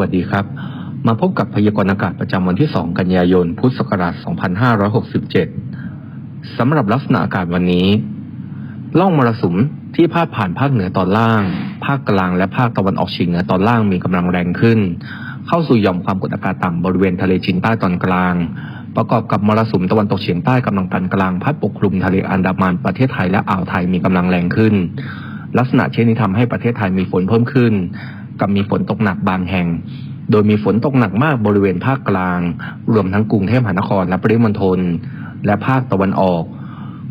วัสดีครับ มาพบกับพยากรณ์อากาศประจำวันที่ 2 กันยายน พุทธศักราช 2567 สำหรับลักษณะอากาศวันนี้ล่องมรสุมที่พาดผ่านภาคเหนือตอนล่าง ภาคกลางและภาคตะวันออกเฉียงเหนือตอนล่างมีกำลังแรงขึ้น เข้าสู่หย่อมความกดอากาศต่ำบริเวณทะเลจีนใต้ตอนกลาง ประกอบกับมรสุมตะวันตกเฉียงใต้กำลังปานกลางพัดปกคลุมทะเลอันดามันประเทศไทยและอ่าวไทยมีกำลังแรงขึ้น ลักษณะเช่นนี้ทำให้ประเทศไทยมีฝนเพิ่มขึ้น กับมีฝนตกหนักบางแห่ง โดยมีฝนตกหนักมากบริเวณภาคกลาง รวมทั้งกรุงเทพมหานครและปริมณฑลและภาคตะวันออก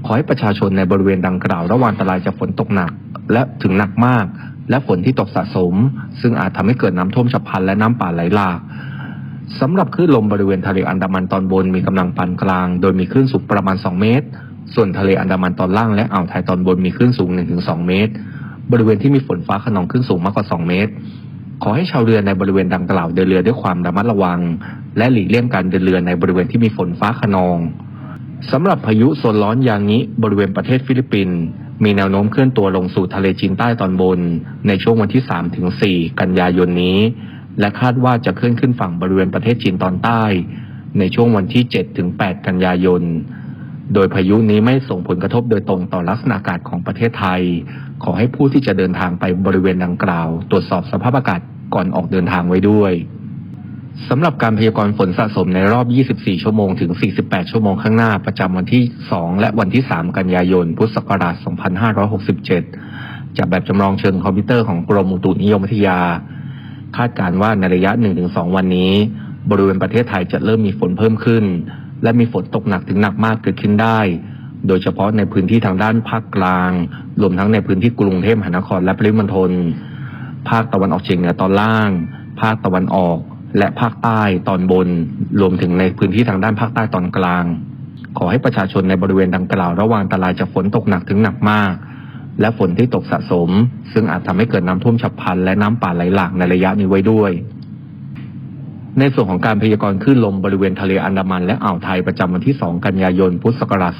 ขอให้ประชาชนในบริเวณดังกล่าว ระวังอันตรายจากฝนตกหนักและถึงหนักมาก และฝนที่ตกสะสม ซึ่งอาจทำให้เกิดน้ำท่วมฉับพลันและน้ำป่าไหลหลากสำหรับคลื่นลมบริเวณทะเลอันดามันตอนบนมีกำลังปานกลาง โดยมีคลื่นสูงประมาณ 2 เมตร ส่วนทะเลอันดามันตอนล่างและอ่าวไทยตอนบนมีคลื่นสูง 1-2 เมตร บริเวณที่มีฝนฟ้าขนองคลื่นสูงมากกว่า 2 เมตร ขอให้ชาวเรือในบริเวณดังกล่าวเดินเรือด้วยความระมัดระวัง และหลีกเลี่ยงการเดินเรือในบริเวณที่มีฝนฟ้าขนองสำหรับพายุโซนร้อนยางนี้บริเวณประเทศฟิลิปปินส์มีแนวโน้มเคลื่อนตัวลงสู่ทะเลจีนใต้ตอนบน ในช่วงวันที่3ถึง4กันยายนนี้ และคาดว่าจะเคลื่อนขึ้นฝั่งบริเวณประเทศจีนตอนใต้ ในช่วงวันที่7ถึง8กันยายน โดยพายุนี้ไม่ส่งผลกระทบโดยตรงต่อลักษณะอากาศของประเทศไทย ขอให้ผู้ที่จะเดินทางไปบริเวณดังกล่าว ตรวจสอบสภาพอากาศก่อนออกเดินทางไว้ด้วยสำหรับการพยากรณ์ฝนสะสมในรอบ 24 ชั่วโมงถึง 48 ชั่วโมงข้างหน้าประจำวันที่ 2 และวันที่ 3 กันยายน พุทธศักราช 2567 จากแบบจำลองเชิงคอมพิวเตอร์ของกรมอุตุนิยมวิทยา คาดการณ์ว่าในระยะ 1-2 วันนี้ บริเวณประเทศไทยจะเริ่มมีฝนเพิ่มขึ้น และมีฝนตกหนักถึงหนักมากเกิดขึ้นได้ โดยเฉพาะในพื้นที่ทางด้านภาคกลาง รวมทั้งในพื้นที่กรุงเทพมหานครและปริมณฑล ภาคตะวันออกเฉียงเหนือตอนล่าง ภาคตะวันออก และภาคใต้ตอนบน รวมถึงในพื้นที่ทางด้านภาคใต้ตอนกลาง ขอให้ประชาชนในบริเวณดังกล่าวระวังอันตรายจากฝนตกหนักถึงหนักมาก และฝนที่ตกสะสม ซึ่งอาจทำให้เกิดน้ำท่วมฉับพลันและน้ำป่าไหลหลากในระยะนี้ไว้ด้วย ในส่วนของการพยากรณ์คลื่นลมบริเวณทะเลอันดามันและอ่าวไทยประจำวันที่ 2 กันยายน พุทธศักราช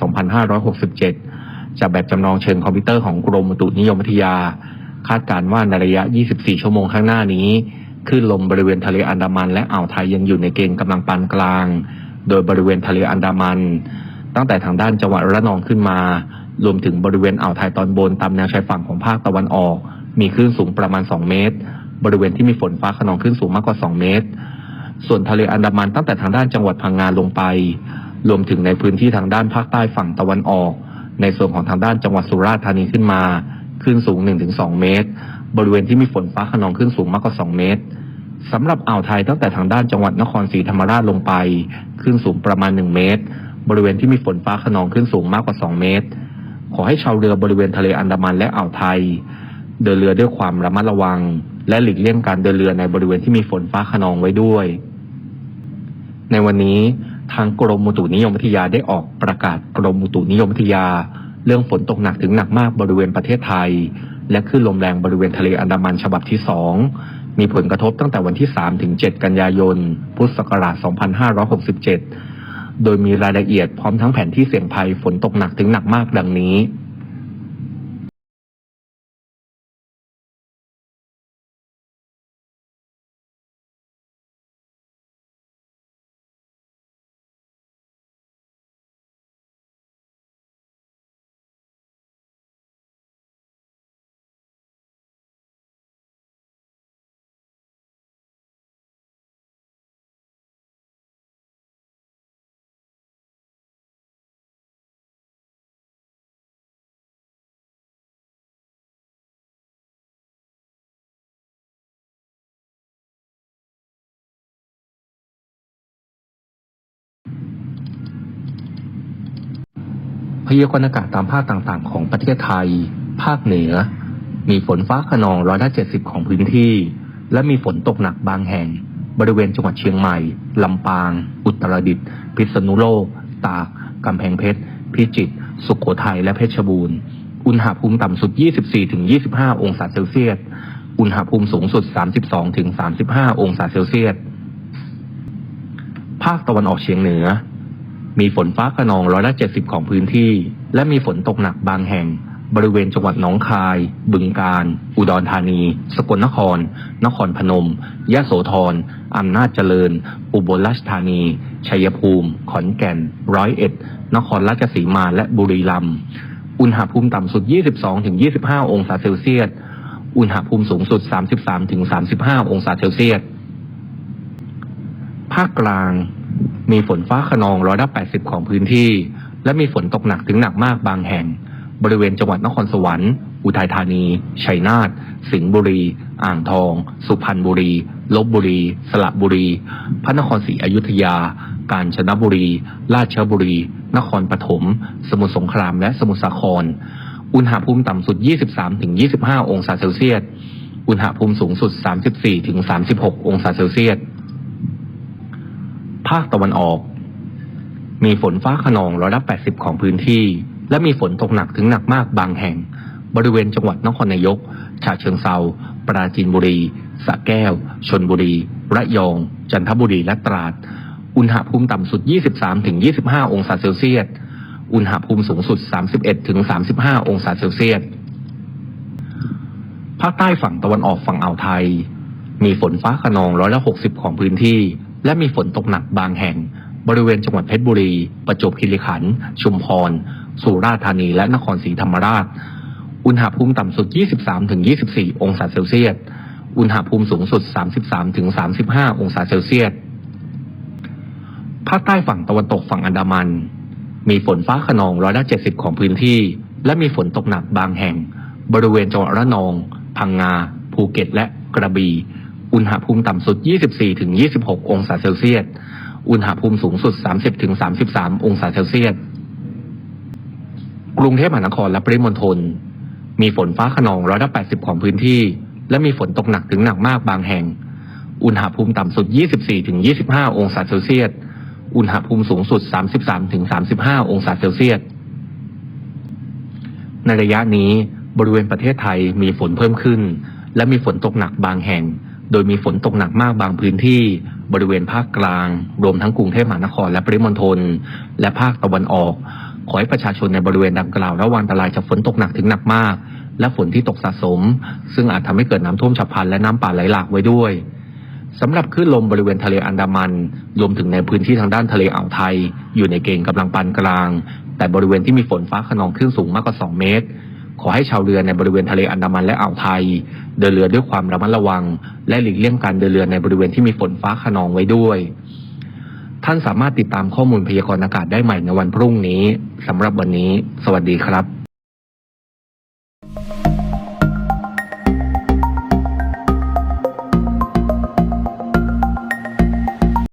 2567 จากแบบจำลองเชิงคอมพิวเตอร์ของกรมอุตุนิยมวิทยา คาดการณ์ว่าในระยะ 24 ชั่วโมงข้างหน้านี้คลื่นลมบริเวณทะเลอันดามัน และอ่าวไทยยังอยู่ในเกณฑ์กำลังปานกลาง โดยบริเวณทะเลอันดามัน ตั้งแต่ทางด้านจังหวัดระนองขึ้นมา รวมถึงบริเวณอ่าวไทยตอนบนตามแนวชายฝั่งของภาคตะวันออก มีคลื่นสูงประมาณ 2 เมตร บริเวณที่มีฝนฟ้าขนองคลื่นสูงมากกว่า 2 เมตร ส่วนทะเลอันดามันตั้งแต่ทางด้านจังหวัดพังงาลงไป รวมถึงในพื้นที่ทางด้านภาคใต้ฝั่งตะวันออก ในส่วนของทางด้านจังหวัดสุราษฎร์ธานีขึ้นมาคลื่นสูง 1-2 เมตร บริเวณที่มีฝนฟ้าขนองคลื่นสูงมากกว่า 2 เมตรสำหรับอ่าวไทยตั้งแต่ทางด้านจังหวัดนครศรีธรรมราชลงไปคลื่นสูงประมาณ 1 เมตร บริเวณที่มีฝนฟ้าขนองคลื่นสูงมากกว่า 2 เมตร ขอให้ชาวเรือบริเวณทะเลอันดามันและอ่าวไทย เดินเรือด้วยความระมัดระวัง และหลีกเลี่ยงการเดินเรือในบริเวณที่มีฝนฟ้าขนองไว้ด้วย ในวันนี้ทางกรมอุตุนิยมวิทยาได้ออกประกาศกรมอุตุนิยมวิทยา เรื่องฝนตกหนักถึงหนักมากบริเวณประเทศไทย และคลื่นลมแรงบริเวณทะเลอันดามันฉบับที่2มีผลกระทบตั้งแต่วันที่3ถึง7กันยายน พุทธศักราช 2567 โดยมีรายละเอียดพร้อมทั้งแผนที่เสี่ยงภัยฝนตกหนักถึงหนักมากดังนี้ พยากรณ์อากาศตามภาคต่างๆ ของประเทศไทย ภาคเหนือ มีฝนฟ้าขนองร้อยละเจ็ดสิบของพื้นที่ และมีฝนตกหนักบางแห่ง บริเวณจังหวัดเชียงใหม่ ลำปาง อุตรดิตถ์พิษณุโลก ตากกำแพงเพชร พิจิตร สุโขทัย และเพชรบูรณ์ อุณหภูมิต่ำสุด 24-25 องศาเซลเซียส อุณหภูมิสูงสุด 32-35 องศาเซลเซียส ภาคตะวันออกเฉียงเหนือ มีฝนฟ้าขนองร้อยละเจ็ดสิบของพื้นที่ และมีฝนตกหนักบางแห่ง บริเวณจังหวัดหนองคาย บึงกาฬ อุดรธานี สกลนคร นครพนม ยะโสธร อำนาจเจริญ อุบลราชธานี ชัยภูมิ ขอนแก่น ร้อยเอ็ด นครราชสีมา และบุรีรัมย์ อุณหภูมิต่ำสุด 22-25 องศาเซลเซียส อุณหภูมิสูงสุด 33-35 องศาเซลเซียส ภาคกลาง มีฝนฟ้าขนองร้อยละ80 ของพื้นที่ และมีฝนตกหนักถึงหนักมากบางแห่ง บริเวณจังหวัดนครสวรรค์ อุทัยธานี ชัยนาท สิงห์บุรี อ่างทอง สุพรรณบุรี ลบบุรี สระบุรี พระนครศรีอยุธยา กาญจนบุรี ราชบุรี นครปฐม สมุทรสงคราม และสมุทรสาคร อุณหภูมิต่ำสุด 23-25 องศาเซลเซียส อุณหภูมิสูงสุด 34-36 องศาเซลเซียส ภาคตะวันออก มีฝนฟ้าขนองร้อยละ 80 ของพื้นที่ และมีฝนตกหนักถึงหนักมากบางแห่ง บริเวณจังหวัดนครนายก ฉะเชิงเซาปราจีนบุรีสระแก้ว ชนบุรี ระยอง จันทบุรี และตราด อุณหภูมิต่ำสุด 23-25 องศาเซลเซียส อุณหภูมิสูงสุด 31-35 องศาเซลเซียส ภาคใต้ฝั่งตะวันออกฝั่งอ่าวไทย มีฝนฟ้าขนองร้อยละ 60 ของพื้นที่ และมีฝนตกหนักบางแห่ง บริเวณจังหวัดเพชรบุรี ประจวบคีรีขันธ์ชุมพร สุราษฎร์ธานี และนครศรีธรรมราช อุณหภูมิต่ำสุด 23-24 องศาเซลเซียส อุณหภูมิสูงสุด 33-35 องศาเซลเซียส ภาคใต้ฝั่งตะวันตกฝั่งอันดามัน มีฝนฟ้าขนองร้อยละ70 ของพื้นที่ และมีฝนตกหนักบางแห่ง บริเวณจังหวัดระนอง พังงา ภูเก็ต และกระบี่ อุณหภูมิต่ำสุด 24-26 องศาเซลเซียส อุณหภูมิสูงสุด 30-33 องศาเซลเซียส กรุงเทพมหานครและปริมณฑลมีฝนฟ้าขนองร้อยละ80 ของพื้นที่ และมีฝนตกหนักถึงหนักมากบางแห่ง อุณหภูมิต่ำสุด 24-25 องศาเซลเซียส อุณหภูมิสูงสุด 33-35 องศาเซลเซียส ในระยะนี้บริเวณประเทศไทยมีฝนเพิ่มขึ้น และมีฝนตกหนักบางแห่ง โดยมีฝนตกหนักมากบางพื้นที่บริเวณภาคกลาง รวมทั้งกรุงเทพมหานครและปริมณฑลและภาคตะวันออก ขอให้ประชาชนในบริเวณดังกล่าวระวังอันตรายจากฝนตกหนักถึงหนักมาก และฝนที่ตกสะสม ซึ่งอาจทำให้เกิดน้ำท่วมฉับพลันและน้ำป่าไหลหลากไว้ด้วยสำหรับคลื่นลมบริเวณทะเลอันดามัน รวมถึงในพื้นที่ทางด้านทะเลอ่าวไทย อยู่ในเกณฑ์กำลังปานกลาง แต่บริเวณที่มีฝนฟ้าขนองคลื่นสูงมากกว่า 2 เมตร ขอให้ชาวเรือในบริเวณทะเลอันดามันและอ่าวไทย เดินเรือด้วยความระมัดระวัง และหลีกเลี่ยงการเดินเรือในบริเวณที่มีฝนฟ้าขนองไว้ด้วย ท่านสามารถติดตามข้อมูลพยากรณ์อากาศได้ใหม่ในวันพรุ่งนี้สำหรับวันนี้ สวัสดีครับ